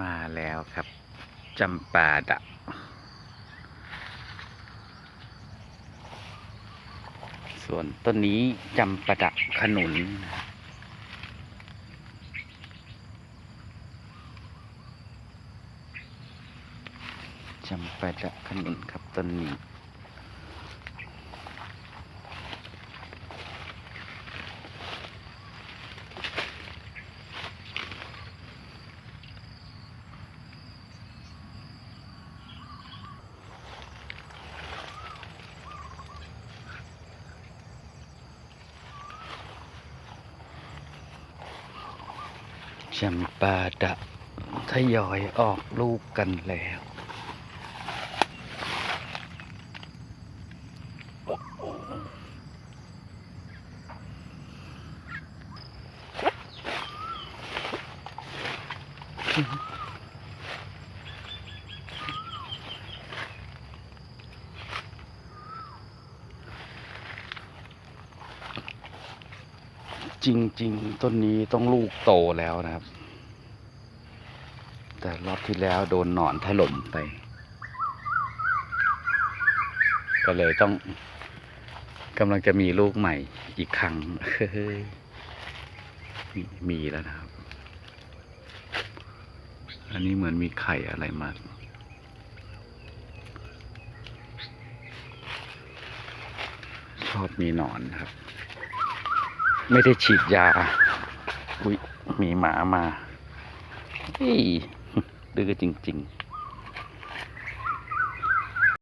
มาแล้วครับจำปาดะ ส่วนต้นนี้จำปาดะขนุน จำปาดะขนุนครับต้นนี้ จำปาดะทยอยออกลูกกันแล้ว จริง ๆ ต้นนี้ต้องลูกโตแล้วนะครับ แต่รอบที่แล้วโดนหนอนถล่มไป ก็เลยต้องกำลังจะมีลูกใหม่อีกครั้งมีแล้วนะครับ อันนี้เหมือนมีไข่อะไรมาชอบมีหนอนครับ ไม่ได้ฉีดยา อุ้ยมีหมามาเฮ้ยดื้อจริง ๆ